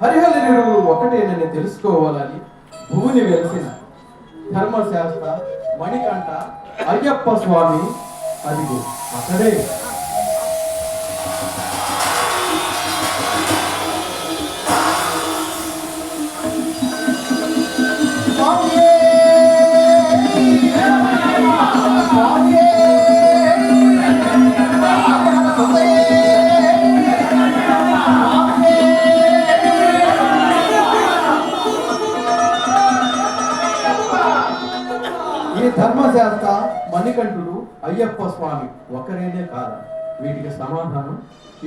హరిహరి ఒకటేనని తెలుసుకోవాలని భూమిని వెలిసిన ధర్మశాస్త్ర మణికంఠ అయ్యప్ప స్వామి అదిగో అక్కడే మణికంఠుడు అయ్యప్ప స్వామి ఒకరేనే కాదు. వీటికి సమాధానం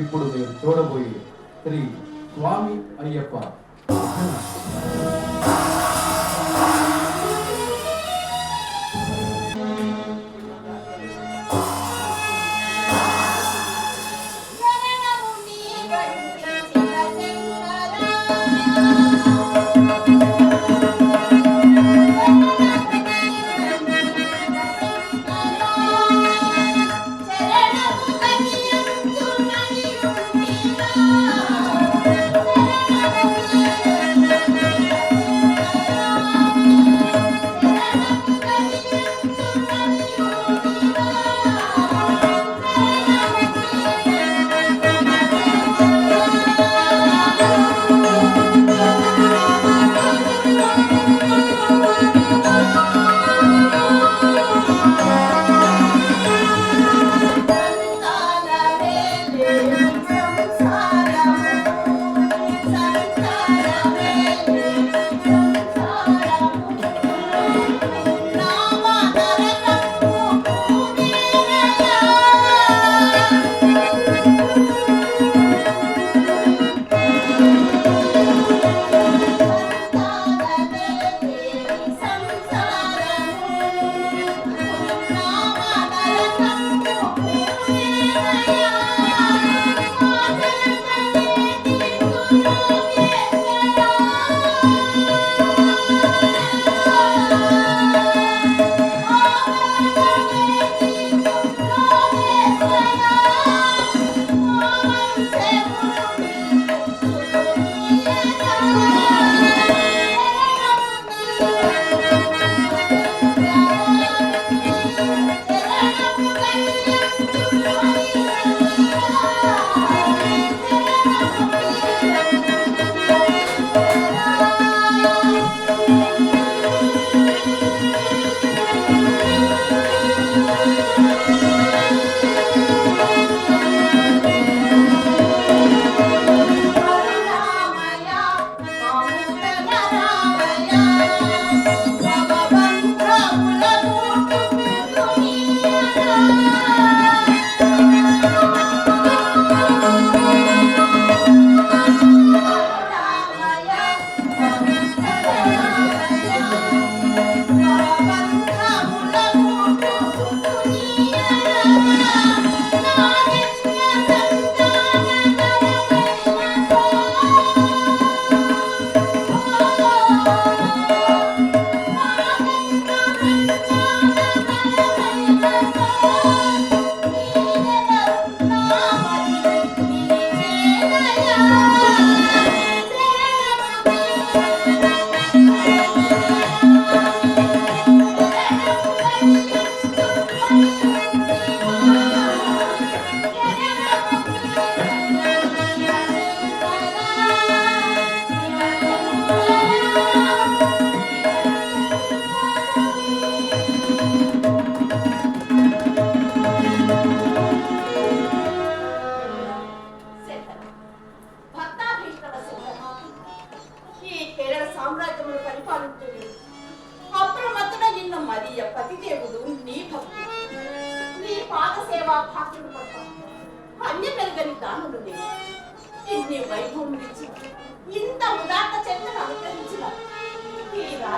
ఇప్పుడు మీరు చూడబోయే శ్రీ స్వామి అయ్యప్ప.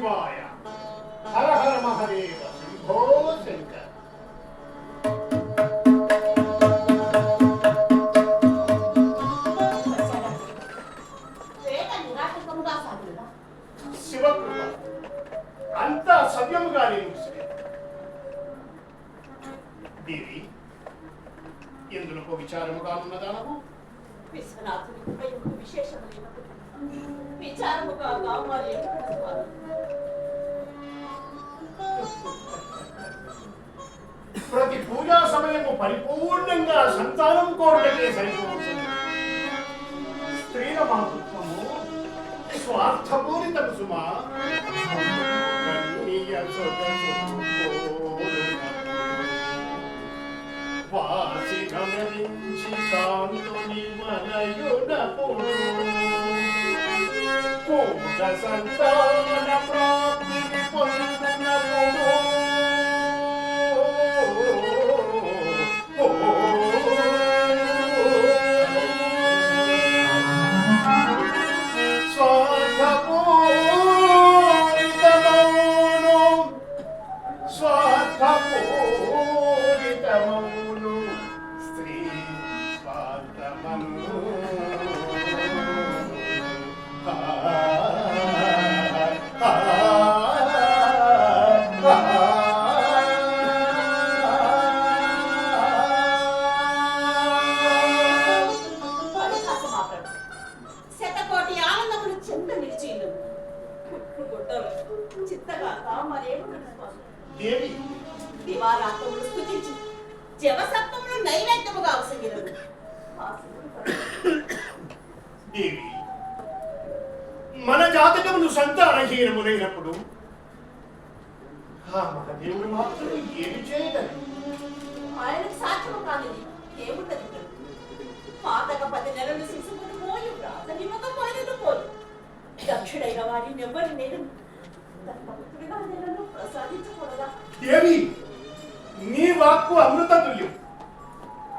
శివాయ। హర హర మహదేవ శంభో శంకర్। శివకృప. అంతా సవ్యముగానే ముగిసింది దేవి విచారముగా యొక్క విశేషమైన విచారముగా కావాలి ప్రతి పూజా సమయము పరిపూర్ణంగా సంతానం కోరటకే సరిపోతుంది. స్త్రీల మాతృత్వము స్వార్థపూరితము సుమా. కన్నీయ వాసిగమనించి కాంతుని వలయునపుడు పూజ సంతాన ప్రాప్తిని జవసత్వములు నైవేద్యముగా అవసగిరదు దేవి మన జాతకమును సంతానహీనములైనప్పుడు ఆ మహదేవుడు మాత్రం ఏమి చేయగలడు? ఆయనకు సాధ్యము ఏముంటది ఇక్కడ పాతక పది నెలలు శిశువును పోయి వ్రాత నిమ్మకం పోయినట్టు పోయి దక్షిణైన వారిని ఎవరి నేను ప్రసాదించకూడదా? దేవి వాక్కు అమృత తుల్యం.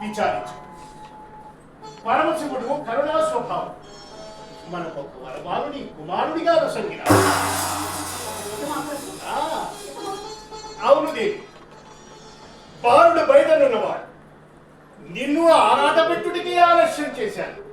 విచారించు. పరమశివుడు కరుణా స్వభావం. మనకు ఒక కుమారుడిగా రసంగిన అవును దేవి. బాలుడు బయటనున్నవాడు నిన్ను ఆరాధపెట్టుడికి ఆలస్యం చేశాను.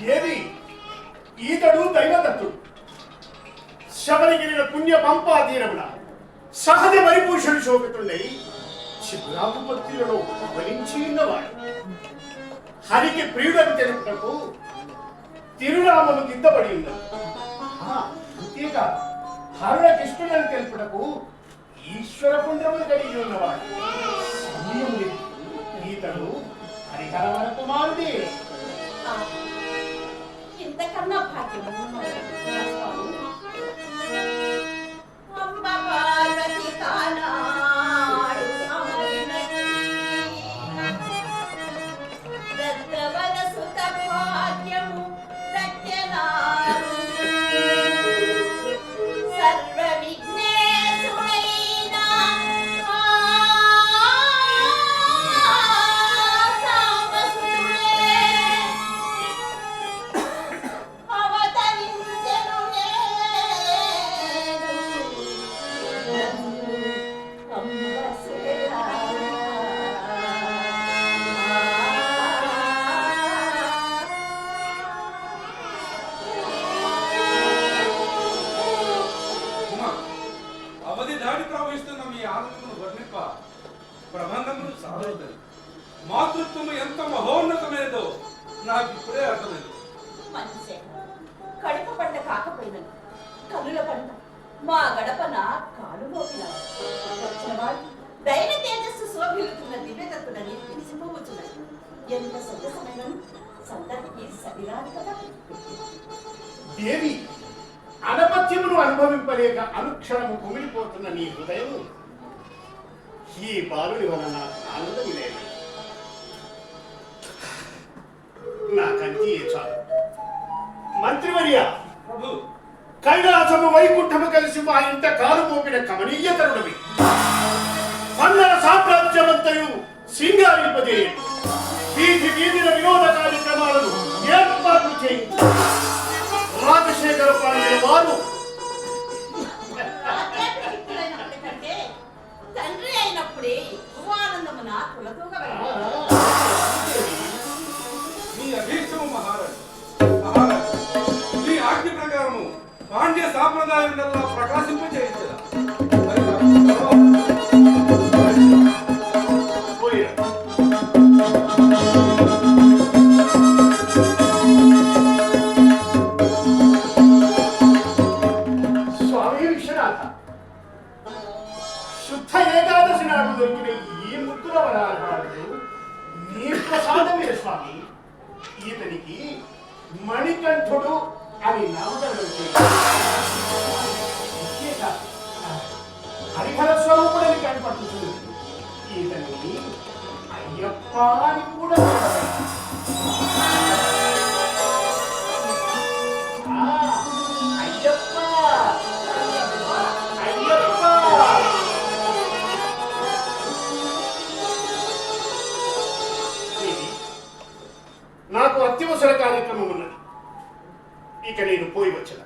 దేవి ఈతడు దైవదత్తుడు. శబరిగిరిన పుణ్య పంపా తీరమున సహజ పరిపూషణ శోభితుడై శిబిరాపు భక్తులలో ఫలించి ఉన్నవాడు. హరికి ప్రియుడని తెలుపుటకు తిరునామము దిద్దబడి ఉన్నది అంతేకాదు హరుణ కృష్ణుడని తెలుపుటకు ఈశ్వర పుండ్రములు కలిగి ఉన్నవాడు. సమయం లేదు. ఈతడు హరిహర ได้ข้างนอกผ่านจุดนั้นมา కదా. దేవి అనపత్యమును అనుభవింపలేక అనుక్షణము కుమిలిపోతున్న నీ హృదయం ఈ బాలుడి వలన నాకు ఆనందం లేదు. నాకంతే చాలు. మంత్రివర్య ప్రభు. కైలాసము వైకుంఠము కలిసి మా ఇంట కాలు మోపిన కమనీయ తరుణమి. పన్నర సామ్రాజ్యమంతయు సింగారింపజేయ వీధి వీధిన వినోద కార్యక్రమాలను ఏర్పాట్లు చేయించు రాజశేఖర పాండ్య వారు రాజ్యాభిషిక్తులైనప్పటికంటే తండ్రి అయినప్పుడే ఎక్కువ ఆనందమున కులతూగవలను మీ అభీష్టము ఇతనికి మణికంఠుడు అని నామకరణం చేయాలి అంతేకాదు, హరిహర స్వరూపుడని కనపడుతుంది. ఇతని అయ్యప్ప అని కూడా నాకు అత్యవసర కార్యక్రమం ఉన్నది. ఇక నేను పోయి వచ్చిన.